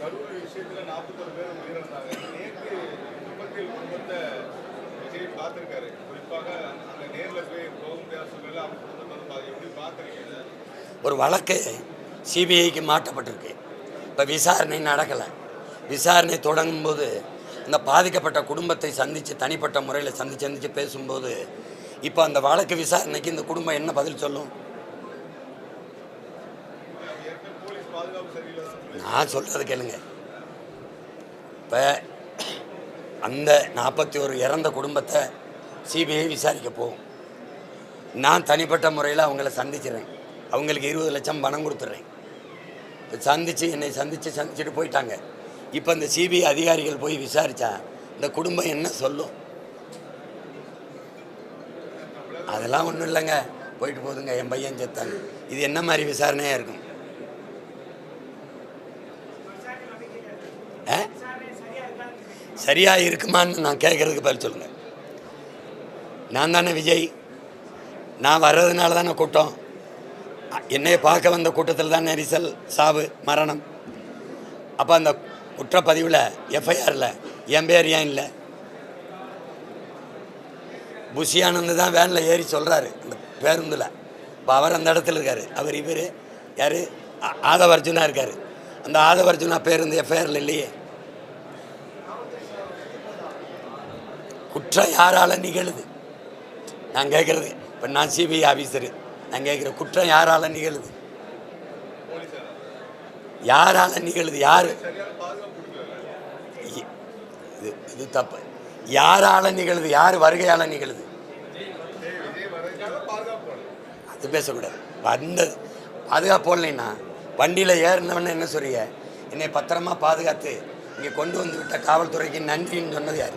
கரூர் விஷயத்தில் நாற்பத்தொரு பேர் உயிரிழந்தாங்க. நேற்று விபத்தில் குடும்பத்தை விஜய் பார்த்துருக்காரு குறிப்பாக அந்த நேரில் போய் போக முடியாத சூழ்நிலை அவங்க குடும்பத்தை வந்து எப்படி பார்த்துருக்கீங்க? ஒரு வழக்கு சிபிஐக்கு மாற்றப்பட்டிருக்கு. இப்போ விசாரணை நடக்கலை. விசாரணை தொடங்கும்போது இந்த பாதிக்கப்பட்ட குடும்பத்தை சந்தித்து தனிப்பட்ட முறையில் சந்திச்சு சந்தித்து பேசும்போது இப்போ அந்த வழக்கு விசாரணைக்கு இந்த குடும்பம் என்ன பதில் சொல்லும் போலீஸ் பாதுகாப்பு சரியில்லை தான் நான் சொல்கிறத கேளுங்க. இப்போ அந்த நாற்பத்தி ஒரு இறந்த குடும்பத்தை சிபிஐ விசாரிக்க போகும். நான் தனிப்பட்ட முறையில் அவங்கள சந்திச்சிடுறேன் அவங்களுக்கு இருபது லட்சம் பணம் கொடுத்துட்றேன் இப்போ சந்தித்து என்னை சந்தித்து சந்திச்சுட்டு போயிட்டாங்க. இப்போ இந்த சிபிஐ அதிகாரிகள் போய் விசாரித்தா இந்த குடும்பம் என்ன சொல்லும்? அதெல்லாம் ஒன்றும் இல்லைங்க. போயிட்டு போகுதுங்க என் பையன் செத்தாங்க இது என்ன மாதிரி விசாரணையாக இருக்கும்? சரியாக இருக்குமான்னு நான் கேட்குறதுக்கு பதில் சொல்லுங்க. நான் தானே விஜய். நான் வர்றதுனால தானே கூட்டம். என்னையை பார்க்க வந்த கூட்டத்தில் தான் நெரிசல் சாவு மரணம். அப்போ அந்த குற்றப்பதிவில் எஃப்ஐஆரில் என் பேர் ஏன் இல்லை? புஷியானந்து தான் வேனில் ஏறி சொல்கிறாரு அந்த பேருந்தில். இப்போ அவர் அந்த இடத்துல இருக்கார். அவர் இவர் யார்? ஆதவ அர்ஜுனா இருக்கார். அந்த ஆதவ அர்ஜுனா பேருந்து எஃப்ஐஆரில் இல்லையே. குற்றம் யாரால நிகழுது. நான் கேட்குறது இப்போ நான் சிபிஐ ஆஃபீஸரு நான் கேட்குற குற்றம் யாரால நிகழுது. யாரால நிகழுது? யார்? இது இது தப்பு. யாரால் நிகழுது? யார் வருகையால் நிகழுது? அது பேசக்கூடாது. வந்தது. பாதுகாப்பு போடலைன்னா வண்டியில் ஏறினவன என்ன சொல்றீங்க? என்னை பத்திரமா பாதுகாத்து இங்கே கொண்டு வந்து விட்ட காவல்துறைக்கு நன்றின்னு சொன்னது யார்?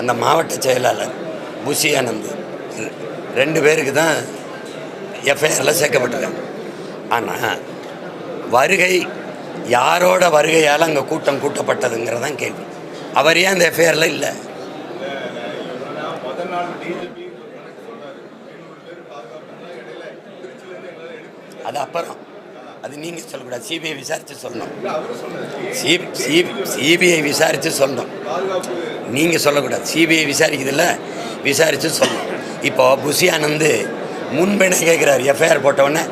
அந்த மாவட்ட செயலாளர் புஷி ஆனந்த். ரெண்டு பேருக்கு தான் எஃப்ஐஆரில் சேர்க்கப்பட்டிருக்காங்க. ஆனால் வருகை யாரோட வருகையால் அங்கே கூட்டம் கூட்டப்பட்டதுங்கிறதான் கேள்வி. அவர் ஏன் அந்த எஃப்ஐஆரில் இல்லை? அது அப்புறம். அது நீங்கள் சொல்லக்கூடாது. சிபிஐ விசாரித்து சொல்லணும். சிபி சிபிஐ விசாரித்து சொல்லணும். நீங்கள் சொல்லக்கூடாது. சிபிஐ விசாரிக்குதுல்ல? விசாரித்து சொல்லணும் இப்போ புஷி ஆனந்து முன்பிணை கேட்குறாரு எஃப்ஐஆர் போட்டவுடனே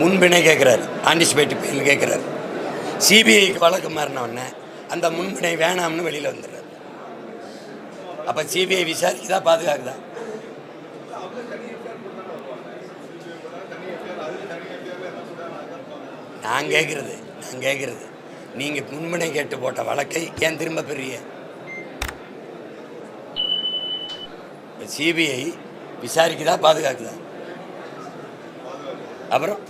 முன்பிணை கேட்குறாரு ஆன்டிசிபேட்டிவ் பெயில் கேட்குறாரு சிபிஐக்கு வழக்கு மாறினவுடனே அந்த முன்பிணை வேணாம்னு வெளியில் வந்துடுறாரு. அப்போ சிபிஐ விசாரிக்குதா பாதுகாக்குதா? நான் கேட்குறது நான் கேட்குறது நீங்கள் முன்பிணை கேட்டு போட்ட வழக்கை ஏன் திரும்ப பெரிய சிபிஐ விசாரிக்குதா பாதுகாக்குதா? அப்புறம்?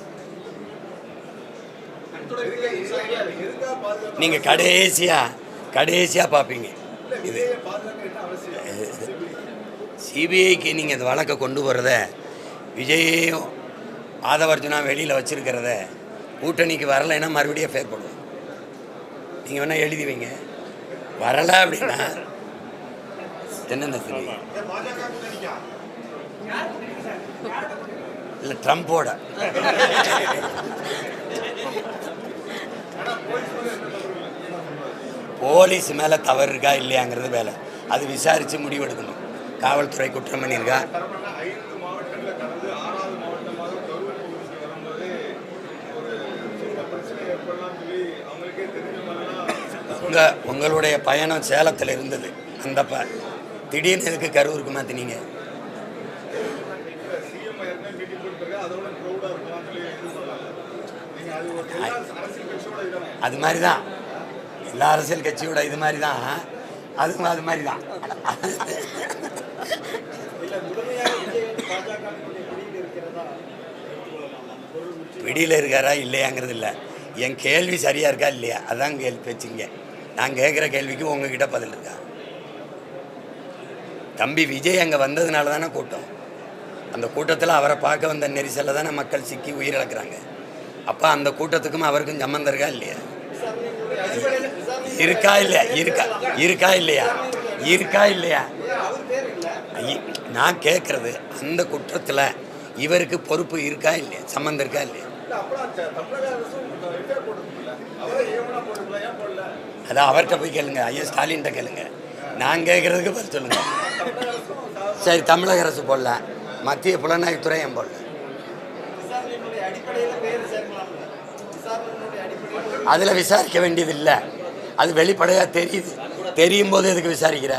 நீங்கள் கடைசியாக கடைசியாக பார்ப்பீங்க இது சிபிஐக்கு நீங்கள் இந்த வழக்கை கொண்டு போகிறத விஜயையும் ஆதவர்ஜுனா வெளியில் வச்சுருக்கிறத கூட்டணிக்கு வரலைன்னா மறுபடியும் ஃபேர் பண்ணுவோம் நீங்கள் வேணால் எழுதி வைங்க. வரலை அப்படின்னா தென்னந்தசரி இல்லை ட்ரம்ப்போட போலீஸ் மேல தவறு இருக்கா இல்லையாங்கிறது வேலை. அது விசாரிச்சு முடிவெடுக்கணும். காவல்துறை குற்றம் பண்ணியிருக்கா? உங்க உங்களுடைய பயணம் சேலத்தில் இருந்தது. அந்த ப திடீர்னு எதுக்கு கரூருக்கு மாற்றினீங்க தினீங்க அது மாதிரி தான் எல்லா அரசியல் கட்சியோட இது மாதிரி தான் அதுவும் அது மாதிரி தான் பிடியில் இருக்காரா இல்லையாங்கிறது இல்லை. என் கேள்வி சரியாக இருக்கா இல்லையா? அதான் கேள்வி வச்சுங்க நான் கேட்குற கேள்விக்கு உங்ககிட்ட பதில் இருக்கா? தம்பி விஜய் அங்கே வந்ததுனால தானே கூட்டம். அந்த கூட்டத்தில் அவரை பார்க்க வந்த நெரிசலில் தானே மக்கள் சிக்கி உயிரிழக்கிறாங்க. அப்போ அந்த கூட்டத்துக்கும் அவருக்கும் சம்மந்தம் இருக்கா இல்லையா? இருக்கா இல்லையா? இருக்கா. இருக்கா இல்லையா? இருக்கா இல்லையா? நான் கேட்குறது அந்த குற்றத்தில் இவருக்கு பொறுப்பு இருக்கா இல்லையா? சம்மந்தம் இருக்கா இல்லையா? அதான் அவர்கிட்ட போய் கேளுங்க ஐயா ஸ்டாலின்கிட்ட கேளுங்க. நான் கேட்குறதுக்கு பதில் சொல்லுங்கள் சரி தமிழக அரசு போடல. மத்திய புலனாய்வுத்துறை என் போடல? அதில் விசாரிக்க வேண்டியது இல்லை அது வெளிப்படையாக தெரியுது. தெரியும் போது எதுக்கு விசாரிக்கிற?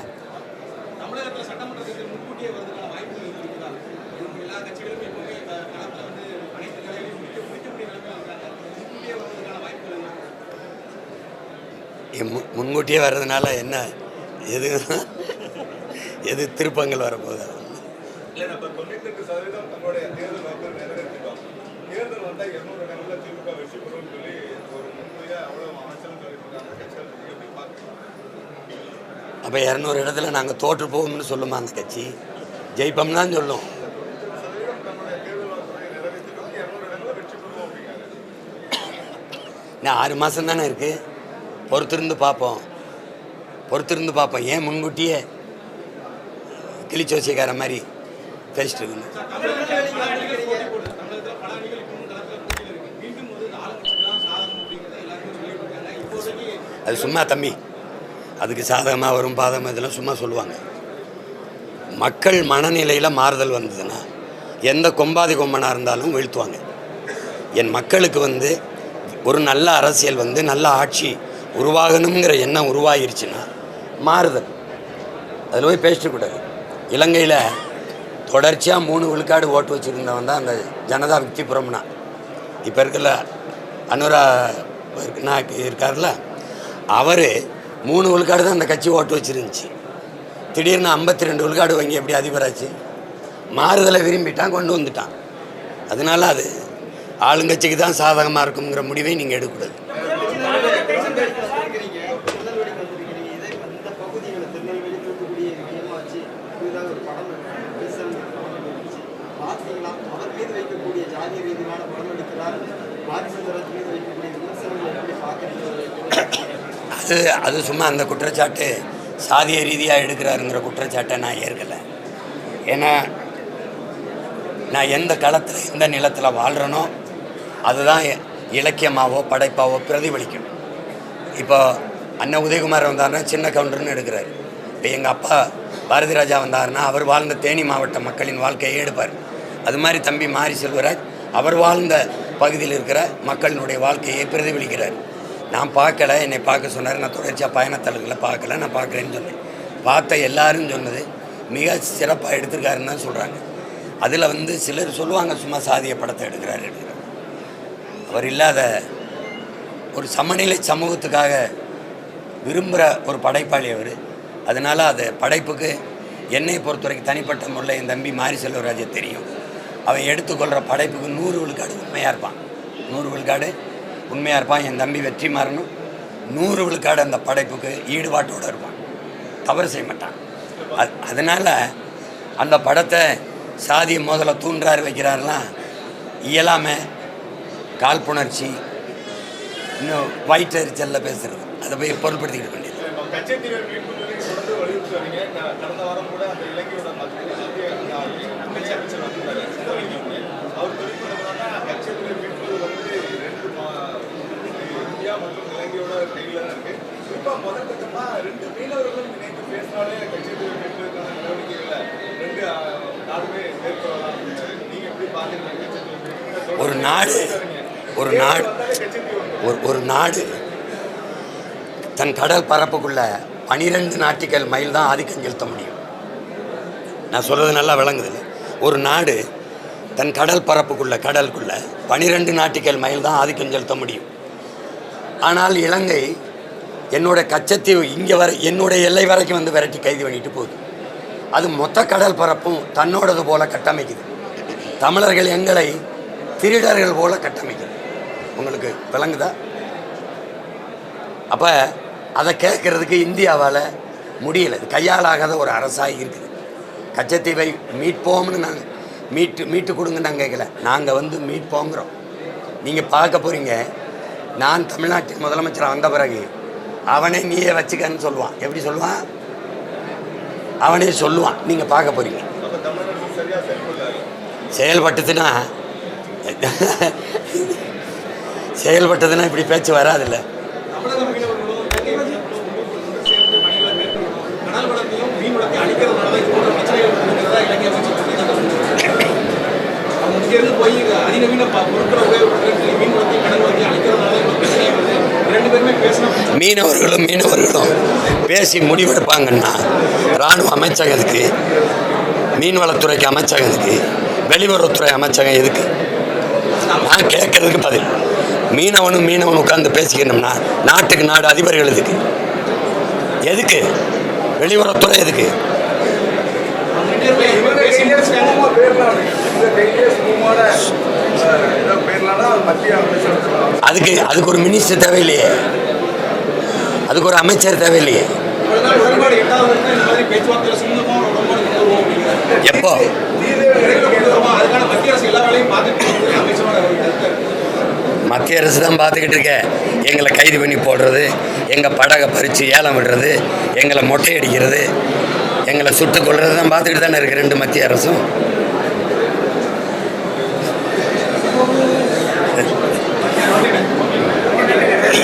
முன்கூட்டியே முன்கூட்டியே வர்றதுனால என்ன எது எது திருப்பங்கள் வரப்போகுது அப்போ இரநூறு இடத்துல நாங்கள் தோற்று போவோம்னு சொல்லுமா அந்த கட்சி? ஜெயிப்போம் தான் சொல்லும். இன்னும் ஆறு மாதம் தானே இருக்குது பொறுத்திருந்து பார்ப்போம். பொறுத்திருந்து பார்ப்போம். ஏன் முன்கூட்டியே? கிளிச்சோசியக்கார மாதிரி பேசிட்டு இருக்கணும் அது சும்மா தம்பி அதுக்கு சாதகமாக வரும் பாதகம் இதெல்லாம் சும்மா சொல்லுவாங்க. மக்கள் மனநிலையில் மாறுதல் வந்ததுன்னா எந்த கொம்பாதி கொம்பனாக இருந்தாலும் வீழ்த்துவாங்க. என் மக்களுக்கு வந்து ஒரு நல்ல அரசியல் வந்து நல்ல ஆட்சி உருவாகணுங்கிற எண்ணம் உருவாகிருச்சுன்னா மாறுதல். அதில் போய் பேசிட்டு கூடாது. இலங்கையில் தொடர்ச்சியாக மூணு விழுக்காடு ஓட்டு வச்சுருந்தவன் தான் அந்த ஜனதா விக்திபுரம்னா இப்போ இருக்கல அனுரா நாக் இருக்கார்ல அவர் மூணு விழுக்காடு தான் அந்த கட்சி ஓட்டு வச்சுருந்துச்சு. திடீர்னு ஐம்பத்தி ரெண்டு விழுக்காடு வாங்கி எப்படி அதிபராச்சு? மாறுதலை விரும்பிட்டான் கொண்டு வந்துட்டான். அதனால அது ஆளுங்கட்சிக்கு தான் சாதகமாக இருக்குங்கிற முடிவை நீங்கள் எடுக்கக்கூடாது. அது அது சும்மா அந்த குற்றச்சாட்டு சாதிய ரீதியாக எடுக்கிறாருங்கிற குற்றச்சாட்டை நான் ஏற்கலை. ஏன்னா நான் எந்த களத்தில் எந்த நிலத்தில் வாழ்கிறேனோ அதுதான் இலக்கியமாகவோ படைப்பாகவோ படைப்பாவோ பிரதிபலிக்கும் இப்போ அண்ணன் உதயகுமார் வந்தாருன்னா சின்ன கவுண்டர்னு எடுக்கிறார். இப்போ எங்கள் அப்பா பாரதி ராஜா வந்தாருன்னா அவர் வாழ்ந்த தேனி மாவட்ட மக்களின் வாழ்க்கையை எடுப்பார். அது மாதிரி தம்பி மாரி செல்வராஜ் அவர் வாழ்ந்த பகுதியில் இருக்கிற மக்களினுடைய வாழ்க்கையை பிரதிபலிக்கிறார். நான் பார்க்கல என்னை பார்க்க சொன்னார். நான் தொடர்ச்சியாக பயணத்தலங்களை பார்க்கல நான் பார்க்குறேன்னு சொன்னேன். பார்த்த எல்லாரும் சொன்னது. மிக சிறப்பாக எடுத்திருக்காருன்னு தான் சொல்கிறாங்க அதில் வந்து சிலர் சொல்லுவாங்க சும்மா சாதிய படத்தை எடுக்கிறாரு எடுக்கிறார் அவர் இல்லாத ஒரு சமநிலை சமூகத்துக்காக விரும்புகிற ஒரு படைப்பாளி அவர். அதனால் அது படைப்புக்கு என்னை பொறுத்த வரைக்கும் தனிப்பட்ட முறையில் என் தம்பி மாரி செல்வராஜை தெரியும். அவன் எடுத்துக்கொள்கிற படைப்புக்கு நூறு விழுக்காடு உண்மையாக இருப்பான். நூறு விழுக்காடு உண்மையாக இருப்பான் என் தம்பி வெற்றி மாறணும் நூறு விழுக்காடு அந்த படைப்புக்கு ஈடுபாட்டோடு இருப்பான் தவறு செய்ய மாட்டான் அது அதனால் அந்த படத்தை சாதிய மோதலை தூண்டுறாரு வைக்கிறாருலாம் இயலாமை காழ்ப்புணர்ச்சி இன்னும் வயிற்றெரிச்சலில் பேசுகிறது அதை போய் பொருள்படுத்திக்கிட்டு வேண்டியது மற்றும் இலங்கையோட கையில் தான் இருக்கு குறிப்பாக முதல் கட்டமாக ரெண்டு மீனவர்களும் இணைந்து பேசினாலே கச்சத்தீவை மீட்பதற்கான நடவடிக்கைகளை ரெண்டு ஆ, நாடுமே மேற்கொள்ளலாம் அப்படின்னாரு. நீங்க எப்படி மீட்பு? ஒரு நாடு ஒரு நாடு. ஒரு ஒரு நாடு தன் கடல் பரப்புக்குள்ள பனிரெண்டு நாட்டிக்கல் மைல் தான் ஆதிக்கம் செலுத்த முடியும் நான் சொல்கிறது நல்லா விளங்குது ஒரு நாடு தன் கடல் பரப்புக்குள்ள கடலுக்குள்ள பனிரெண்டு நாட்டிக்கல் மைல் தான் ஆதிக்கம் செலுத்த முடியும் ஆனால் இலங்கை என்னோட கச்சத்தீவு இங்கே வரை என்னுடைய எல்லை வரைக்கும் வந்து விரட்டி கைது பண்ணிட்டு போகுது. அது மொத்த கடல் பரப்பும் தன்னோடது போல கட்டமைக்குது. தமிழர்கள் எங்களை திருடர்கள் போல கட்டமைக்குது. உங்களுக்கு விளங்குதா? அப்போ அதை கேட்குறதுக்கு இந்தியாவால் முடியல. இது கையாலாகாத ஒரு அரசாக இருக்குது. கச்சத்தீவை மீட்போம்னு நாங்கள் மீட்டு மீட்டு கொடுங்க நாங்கள் கேட்கல. நாங்கள் வந்து மீட்போங்கிறோம். நீங்கள் பார்க்க போகிறீங்க நான் தமிழ்நாட்டின் முதலமைச்சர் வந்த பிறகு அவனே நீயே வச்சுக்கன்னு சொல்லுவான். எப்படி சொல்லுவான்? அவனே சொல்லுவான். நீங்கள் பார்க்க போகிறீங்க செயல்பட்டதுன்னா செயல்பட்டதுன்னா இப்படி பேச்சு வராதுல்ல. தமிழக மீனவர்களும் மீனவர்களும் பேசி முடிவெடுப்பாங்கன்னா இராணுவ அமைச்சகத்துக்கு மீன்வளத்துறைக்கு அமைச்சகத்துக்கு வெளியுறவுத்துறை அமைச்சகம் எதுக்கு? நான் கேட்கறதுக்கு பதில். மீனவனும் மீனவன் உட்கார்ந்து பேசிக்கணும்னா நாட்டுக்கு நாடு அதிபர்கள் எதுக்கு? எதுக்கு? வெளியுறவுத்துறை எதுக்கு? அதுக்கு அதுக்கு ஒரு மினிஸ்டர் தேவையில்லையே. அதுக்கு ஒரு அமைச்சர் தேவையில்லையே. எப்போ? மத்திய அரசு தான் பார்த்துக்கிட்டு இருக்க. எங்களை கைது பண்ணி போடுறது எங்கள் படகை பறித்து ஏலம் விடுறது எங்களை மொட்டை அடிக்கிறது எங்களை சுட்டு கொள்வது தான் பார்த்துக்கிட்டு தானே இருக்குது ரெண்டு மத்திய அரசும்.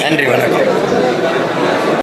நன்றி வணக்கம்.